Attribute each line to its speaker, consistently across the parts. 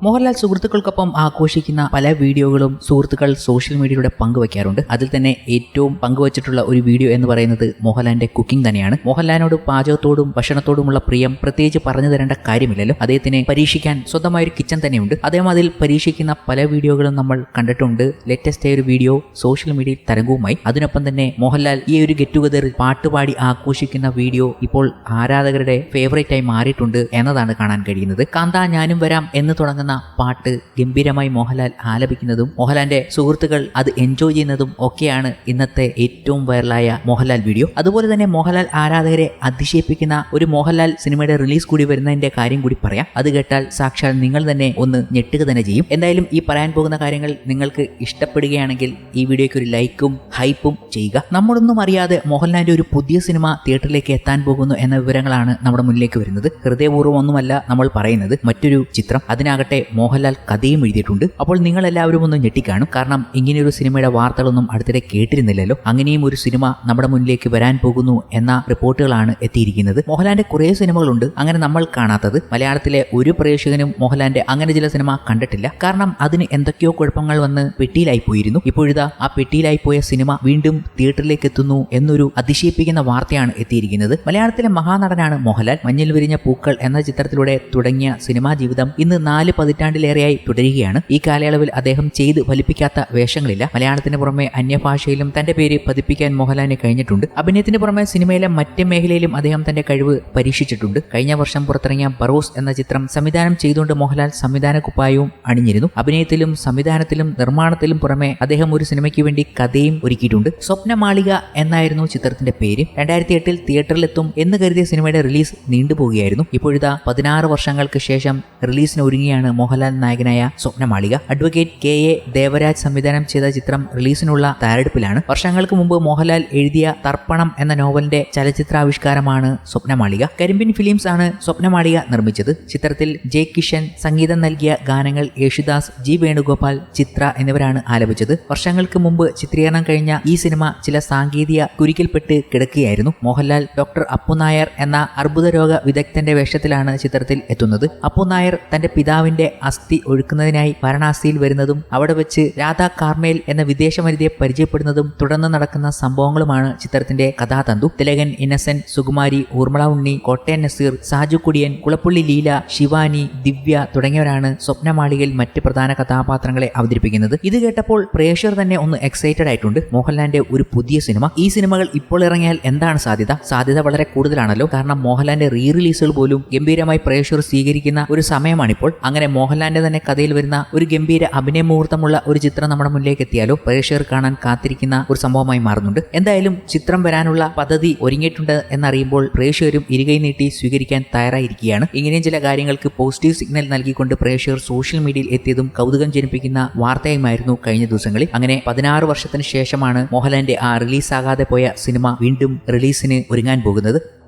Speaker 1: മോഹൻലാൽ സുഹൃത്തുക്കൾക്കൊപ്പം ആഘോഷിക്കുന്ന പല വീഡിയോകളും സുഹൃത്തുക്കൾ സോഷ്യൽ മീഡിയയിലൂടെ പങ്കുവയ്ക്കാറുണ്ട് അതിൽ തന്നെ ഏറ്റവും പങ്കുവച്ചിട്ടുള്ള ഒരു വീഡിയോ എന്ന് പറയുന്നത് മോഹൻലാലിന്റെ കുക്കിംഗ് തന്നെയാണ്. മോഹൻലാലിനോട് പാചകത്തോടും ഭക്ഷണത്തോടുമുള്ള പ്രിയം പ്രത്യേകിച്ച് പറഞ്ഞു തരേണ്ട കാര്യമില്ലല്ലോ. അദ്ദേഹത്തിന് പരീക്ഷിക്കാൻ സ്വന്തമായ ഒരു കിച്ചൺ തന്നെയുണ്ട്. അദ്ദേഹം അതിൽ പരീക്ഷിക്കുന്ന പല വീഡിയോകളും നമ്മൾ കണ്ടിട്ടുണ്ട്. ലേറ്റസ്റ്റ് ആയ ഒരു വീഡിയോ സോഷ്യൽ മീഡിയയിൽ തരംഗവുമായി. അതിനൊപ്പം തന്നെ മോഹൻലാൽ ഈ ഒരു ഗെറ്റ് ടുഗദറിൽ പാട്ടുപാടി ആഘോഷിക്കുന്ന വീഡിയോ ഇപ്പോൾ ആരാധകരുടെ ഫേവറേറ്റ് ആയി മാറിയിട്ടുണ്ട് എന്നതാണ് കാണാൻ കഴിയുന്നത്. കാന്ത ഞാനും വരാം എന്ന് തുടങ്ങുന്ന പാട്ട് ഗംഭീരമായി മോഹൻലാൽ ആലപിക്കുന്നതും മോഹൻലാലിന്റെ സുഹൃത്തുക്കൾ അത് എൻജോയ് ചെയ്യുന്നതും ഒക്കെയാണ് ഇന്നത്തെ ഏറ്റവും വൈറലായ മോഹൻലാൽ വീഡിയോ അതുപോലെ തന്നെ മോഹൻലാൽ ആരാധകരെ അതിശയിപ്പിക്കുന്ന ഒരു മോഹൻലാൽ സിനിമയുടെ റിലീസ് കൂടി വരുന്നതിന്റെ കാര്യം കൂടി പറയാം. അത് കേട്ടാൽ സാക്ഷാൽ നിങ്ങൾ തന്നെ ഒന്ന് ഞെട്ടുക തന്നെ ചെയ്യും. എന്തായാലും ഈ പറയാൻ പോകുന്ന കാര്യങ്ങൾ നിങ്ങൾക്ക് ഇഷ്ടപ്പെടുകയാണെങ്കിൽ ഈ വീഡിയോയ്ക്ക് ഒരു ലൈക്കും ഹൈപ്പും ചെയ്യുക. നമ്മളൊന്നും അറിയാതെ മോഹൻലാലിന്റെ ഒരു പുതിയ സിനിമ തിയേറ്ററിലേക്ക് എത്താൻ പോകുന്നു എന്ന വിവരങ്ങളാണ് നമ്മുടെ മുന്നിലേക്ക് വരുന്നത്. ഹൃദയപൂർവം ഒന്നുമല്ല നമ്മൾ പറയുന്നത്. മറ്റൊരു ചിത്രം. അതിനാകട്ടെ മോഹൻലാൽ കഥയും എഴുതിയിട്ടുണ്ട്. അപ്പോൾ നിങ്ങൾ എല്ലാവരും ഒന്ന് ഞെട്ടിക്കാണും. കാരണം ഇങ്ങനെയൊരു സിനിമയുടെ വാർത്തകളൊന്നും അടുത്തിടെ കേട്ടിരുന്നില്ലല്ലോ. അങ്ങനെയും ഒരു സിനിമ നമ്മുടെ മുന്നിലേക്ക് വരാൻ പോകുന്നു എന്ന റിപ്പോർട്ടുകളാണ് എത്തിയിരിക്കുന്നത്. മോഹൻലാലിന്റെ കുറേ സിനിമകളുണ്ട് അങ്ങനെ നമ്മൾ കാണാത്തത്. മലയാളത്തിലെ ഒരു പ്രേക്ഷകനും മോഹൻലാലിന്റെ അങ്ങനെ ചില സിനിമ കണ്ടിട്ടില്ല. കാരണം അതിന് എന്തൊക്കെയോ കുഴപ്പങ്ങൾ വന്ന് പെട്ടിയിലായി പോയിരുന്നു ഇപ്പോഴിതാ ആ പെട്ടിയിലായി പോയ സിനിമ വീണ്ടും തിയേറ്ററിലേക്ക് എത്തുന്നു എന്നൊരു അതിശയിപ്പിക്കുന്ന വാർത്തയാണ് എത്തിയിരിക്കുന്നത്. മലയാളത്തിലെ മഹാനടനാണ് മോഹൻലാൽ. മഞ്ഞിൽ വിരിഞ്ഞ പൂക്കൾ എന്ന ചിത്രത്തിലൂടെ തുടങ്ങിയ സിനിമാ ജീവിതം ഇന്ന് നാല് പതിറ്റാണ്ടിലേറെയായി തുടരുകയാണ്. ഈ കാലയളവിൽ അദ്ദേഹം ചെയ്ത് ഫലിപ്പിക്കാത്ത വേഷങ്ങളില്ല. മലയാളത്തിന് പുറമെ അന്യഭാഷയിലും തന്റെ പേര് പതിപ്പിക്കാൻ മോഹൻലാലിന് കഴിഞ്ഞിട്ടുണ്ട്. അഭിനയത്തിന് പുറമെ സിനിമയിലെ മറ്റ് മേഖലയിലും അദ്ദേഹം തന്റെ കഴിവ് പരീക്ഷിച്ചിട്ടുണ്ട്. കഴിഞ്ഞ വർഷം പുറത്തിറങ്ങിയ ബറോസ് എന്ന ചിത്രം സംവിധാനം ചെയ്തുകൊണ്ട് മോഹൻലാൽ സംവിധാന കുപ്പായവും അണിഞ്ഞിരുന്നു. അഭിനയത്തിലും സംവിധാനത്തിലും നിർമ്മാണത്തിലും പുറമെ അദ്ദേഹം ഒരു സിനിമയ്ക്ക് വേണ്ടി കഥയും ഒരുക്കിയിട്ടുണ്ട്. സ്വപ്നമാളിക എന്നായിരുന്നു ചിത്രത്തിന്റെ പേര്. രണ്ടായിരത്തി എട്ടിൽ തിയേറ്ററിലെത്തും എന്ന് കരുതിയ സിനിമയുടെ റിലീസ് നീണ്ടുപോകുകയായിരുന്നു ഇപ്പോഴിതാ പതിനാറ് വർഷങ്ങൾക്ക് ശേഷം റിലീസിന് ഒരുങ്ങിയാണ് മോഹൻലാൽ നായകനായ Swapnamalika. Advocate K A Devaraj സംവിധാനം ചെയ്ത ചിത്രം റിലീസിനുള്ള തയ്യാറെടുപ്പിലാണ്. വർഷങ്ങൾക്ക് മുമ്പ് മോഹൻലാൽ എഴുതിയ തർപ്പണം എന്ന നോവലിന്റെ ചലച്ചിത്രാവിഷ്കാരമാണ് സ്വപ്നമാളിക. കരിമ്പിൻ ഫിലിംസ് ആണ് സ്വപ്നമാളിക നിർമ്മിച്ചത്. ചിത്രത്തിൽ ജെ കിഷൻ സംഗീതം നൽകിയ ഗാനങ്ങൾ യേശുദാസ് ജി വേണുഗോപാൽ ചിത്ര എന്നിവരാണ് ആലപിച്ചത്. വർഷങ്ങൾക്ക് മുമ്പ് ചിത്രീകരണം കഴിഞ്ഞ ഈ സിനിമ ചില സാങ്കേതിക കുരുക്കിൽപ്പെട്ട് കിടക്കുകയായിരുന്നു. മോഹൻലാൽ ഡോക്ടർ അപ്പു നായർ എന്ന അർബുദ രോഗ വിദഗ്ധന്റെ വേഷത്തിലാണ് ചിത്രത്തിൽ എത്തുന്നത്. അപ്പു നായർ തന്റെ പിതാവിന്റെ അസ്ഥി ഒഴുക്കുന്നതിനായി വാരണാസിയിൽ വരുന്നതും അവിടെ വെച്ച് രാധാ കാർമേൽ എന്ന വിദേശ വനിതയെ പരിചയപ്പെടുന്നതും തുടർന്ന് നടക്കുന്ന സംഭവങ്ങളുമാണ് ചിത്രത്തിന്റെ കഥാതന്തു. തിലകൻ ഇന്നസെന്റ് സുകുമാരി ഊർമിള ഉണ്ണി കോട്ടയൻ നസീർ സാജു കുടിയൻ കുളപ്പുള്ളി ലീല ശിവാനി ദിവ്യ തുടങ്ങിയവരാണ് സ്വപ്നമാളികയിൽ മറ്റ് പ്രധാന കഥാപാത്രങ്ങളെ അവതരിപ്പിക്കുന്നത്. ഇത് കേട്ടപ്പോൾ പ്രേക്ഷകർ തന്നെ ഒന്ന് എക്സൈറ്റഡ് ആയിട്ടുണ്ട്. മോഹൻലാലിന്റെ ഒരു പുതിയ സിനിമ. ഈ സിനിമകൾ ഇപ്പോൾ ഇറങ്ങിയാൽ എന്താണ് സാധ്യത? സാധ്യത വളരെ കൂടുതലാണല്ലോ. കാരണം മോഹൻലാലിന്റെ റീ റിലീസുകൾ പോലും ഗംഭീരമായി പ്രേക്ഷകർ സ്വീകരിക്കുന്ന ഒരു സമയമാണിപ്പോൾ. അങ്ങനെ മോഹൻലാലിന്റെ തന്നെ കഥയിൽ വരുന്ന ഒരു ഗംഭീര അഭിനയ മുഹൂർത്തമുള്ള ഒരു ചിത്രം നമ്മുടെ മുന്നിലേക്ക് എത്തിയാലോ? പ്രേക്ഷകർ കാണാൻ കാത്തിരിക്കുന്ന ഒരു സംഭവമായി മാറുന്നുണ്ട്. എന്തായാലും ചിത്രം വരാനുള്ള പദ്ധതി ഒരുങ്ങിയിട്ടുണ്ട് എന്നറിയുമ്പോൾ പ്രേക്ഷകരും ഇരുകൈ നീട്ടി സ്വീകരിക്കാൻ തയ്യാറായിരിക്കുകയാണ്. ഇങ്ങനെയും ചില കാര്യങ്ങൾക്ക് പോസിറ്റീവ് സിഗ്നൽ നൽകിക്കൊണ്ട് പ്രേക്ഷകർ സോഷ്യൽ മീഡിയയിൽ എത്തിയതും കൗതുകം ജനിപ്പിക്കുന്ന വാർത്തയുമായിരുന്നു കഴിഞ്ഞ ദിവസങ്ങളിൽ. അങ്ങനെ പതിനാറ് വർഷത്തിന് ശേഷമാണ് മോഹൻലാലിന്റെ ആ റിലീസാകാതെ പോയ സിനിമ വീണ്ടും റിലീസിന് ഒരുങ്ങാൻ പോകുന്നത്.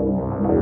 Speaker 1: Thank you.